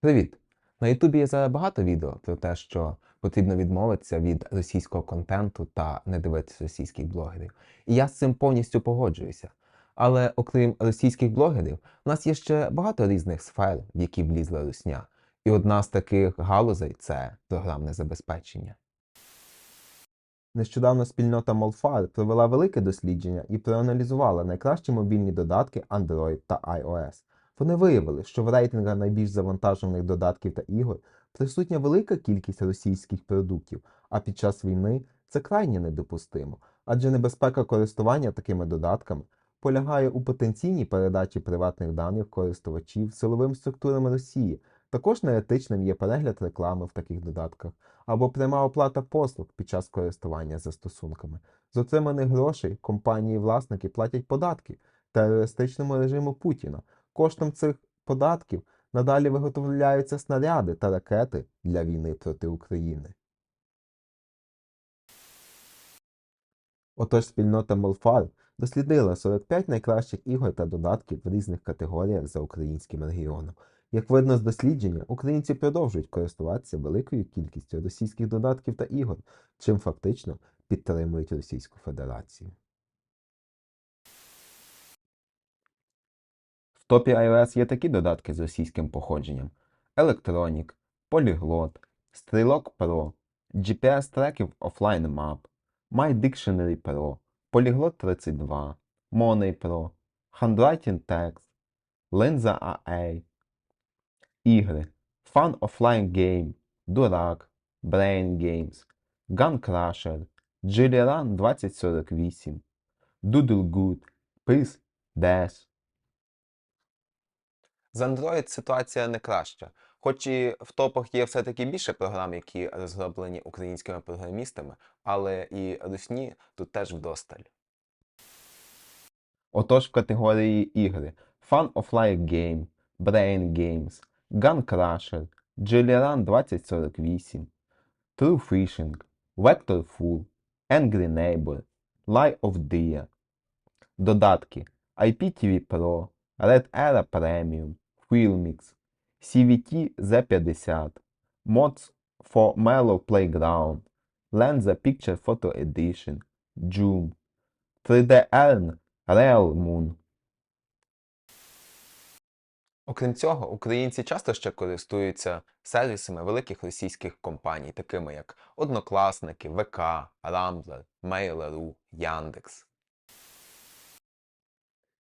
Привіт! На Ютубі є зараз багато відео про те, що потрібно відмовитися від російського контенту та не дивитися російських блогерів. І я з цим повністю погоджуюся. Але окрім російських блогерів, у нас є ще багато різних сфер, в які влізла русня. І одна з таких галузей це програмне забезпечення. Нещодавно спільнота Molfire провела велике дослідження і проаналізувала найкращі мобільні додатки Android та iOS. Вони виявили, що в рейтингах найбільш завантажених додатків та ігор присутня велика кількість російських продуктів, а під час війни це крайне недопустимо, адже небезпека користування такими додатками полягає у потенційній передачі приватних даних користувачів силовим структурам Росії. Також неетичним є перегляд реклами в таких додатках або пряма оплата послуг під час користування застосунками. З отриманих грошей компанії-власники платять податки терористичному режиму Путіна. Коштом цих податків надалі виготовляються снаряди та ракети для війни проти України. Отож спільнота Молфар дослідила 45 найкращих ігор та додатків в різних категоріях за українським регіоном. Як видно з дослідження, українці продовжують користуватися великою кількістю російських додатків та ігор, чим фактично підтримують Російську Федерацію. Топі iOS є такі додатки з російським походженням: Electronic, Polyglot, Стрілок Pro, GPS треків Offline Map, MyDictionary Pro, Polyglot 32, Money Pro, Handwriting Text, Linza AA, Ігри, Fun Offline Game, Дурак, Brain Games, Gun Crusher, Jillian 2048, Doodle Good, Piz, Dash. З Android ситуація не краща, хоч і в топах є все-таки більше програм, які розроблені українськими програмістами, але і русні тут теж вдосталь. Отож в категорії ігри Fun of Life Game, Brain Games, Gun Crusher, Jillian 2048, True Fishing, Vector Full, Angry Neighbor, Lie of Dia. Додатки IPTV Pro, Red Era Premium, Filmix, CVT Z50, Mods for Mellow Playground, Lenza Picture Photo Edition, Joom, 3D Earn, Real Moon. Окрім цього, українці часто ще користуються сервісами великих російських компаній, такими як Однокласники, ВК, Рамблер, Mail.ru, Яндекс.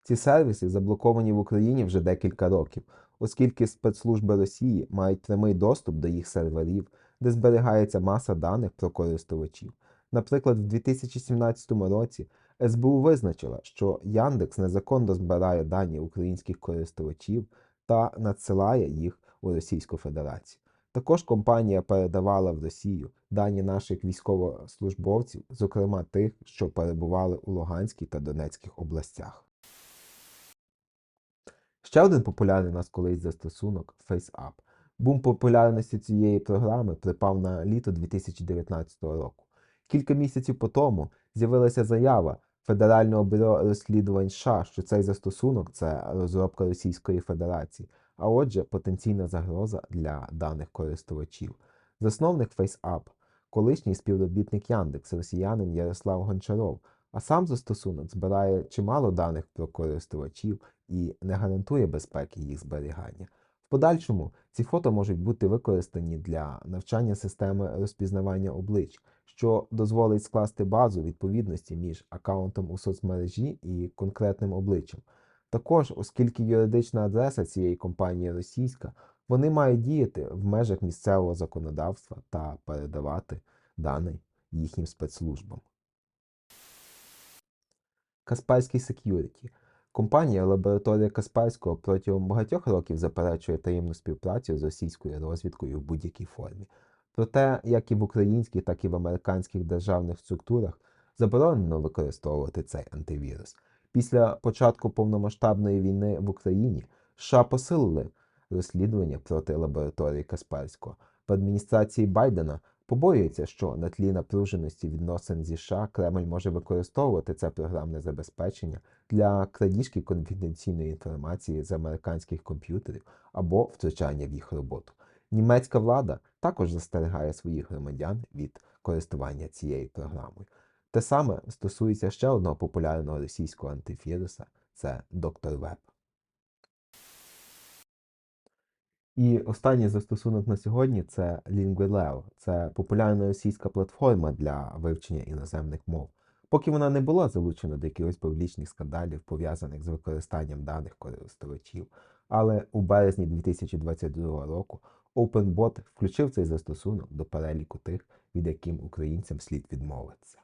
Ці сервіси заблоковані в Україні вже декілька років, оскільки спецслужби Росії мають прямий доступ до їх серверів, де зберігається маса даних про користувачів. Наприклад, в 2017 році СБУ визначила, що Яндекс незаконно збирає дані українських користувачів та надсилає їх у Російську Федерацію. Також компанія передавала в Росію дані наших військовослужбовців, зокрема тих, що перебували у Луганській та Донецькій областях. Ще один популярний у нас колись застосунок FaceApp. Бум популярності цієї програми припав на літо 2019 року. Кілька місяців по тому з'явилася заява Федерального бюро розслідувань США, що цей застосунок це розробка Російської Федерації, а отже, потенційна загроза для даних користувачів. Засновник FaceApp – колишній співробітник Яндекс, росіянин Ярослав Гончаров, а сам застосунок збирає чимало даних про користувачів і не гарантує безпеки їх зберігання. В подальшому ці фото можуть бути використані для навчання системи розпізнавання облич, що дозволить скласти базу відповідності між аккаунтом у соцмережі і конкретним обличчям. Також, оскільки юридична адреса цієї компанії російська, вони мають діяти в межах місцевого законодавства та передавати дані їхнім спецслужбам. Каспарський Security Компанія Лабораторія Каспарського протягом багатьох років заперечує таємну співпрацю з російською розвідкою в будь-якій формі. Проте, як і в українських, так і в американських державних структурах заборонено використовувати цей антивірус. Після початку повномасштабної війни в Україні США посилили розслідування проти лабораторії Каспарського. В адміністрації Байдена Побоюється, що на тлі напруженості відносин зі США Кремль може використовувати це програмне забезпечення для крадіжки конфіденційної інформації з американських комп'ютерів або втручання в їх роботу. Німецька влада також застерігає своїх громадян від користування цією програмою. Те саме стосується ще одного популярного російського антивіруса це доктор Веб. І останній застосунок на сьогодні це Linguileo. Це популярна російська платформа для вивчення іноземних мов. Поки вона не була залучена до якихось публічних скандалів, пов'язаних з використанням даних користувачів. Але у березні 2022 року OpenBot включив цей застосунок до переліку тих, від яким українцям слід відмовитися.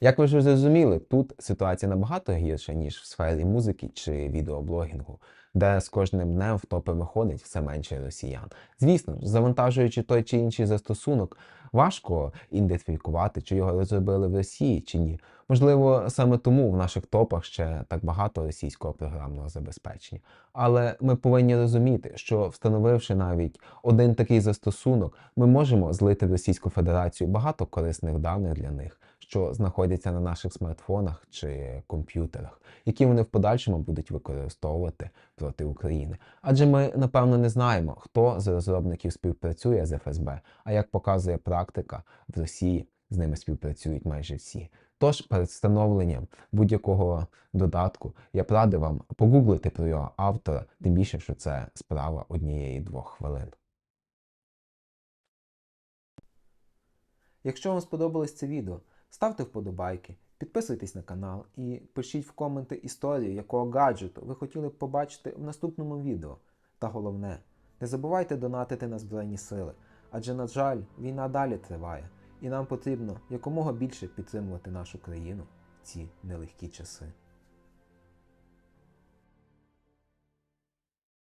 Як ви вже зрозуміли, тут ситуація набагато гірша, ніж в сфері музики чи відеоблогінгу, де з кожним днем в топи виходить все менше росіян. Звісно завантажуючи той чи інший застосунок, важко ідентифікувати, чи його розробили в Росії чи ні. Можливо, саме тому в наших топах ще так багато російського програмного забезпечення. Але ми повинні розуміти, що встановивши навіть один такий застосунок, ми можемо злити в Російську Федерацію багато корисних даних для них, що знаходяться на наших смартфонах чи комп'ютерах, які вони в подальшому будуть використовувати проти України. Адже ми напевно не знаємо, хто з розробників співпрацює з ФСБ, а як показує практика, в Росії з ними співпрацюють майже всі. Тож перед встановленням будь-якого додатку я б радив вам погуглити про його автора, тим більше, що це справа однієї-двох хвилин. Якщо вам сподобалось це відео, ставте вподобайки, підписуйтесь на канал і пишіть в коменти історію, якого гаджету ви хотіли б побачити в наступному відео. Та головне, не забувайте донатити на Збройні Сили, адже, на жаль, війна далі триває, і нам потрібно якомога більше підтримувати нашу країну в ці нелегкі часи.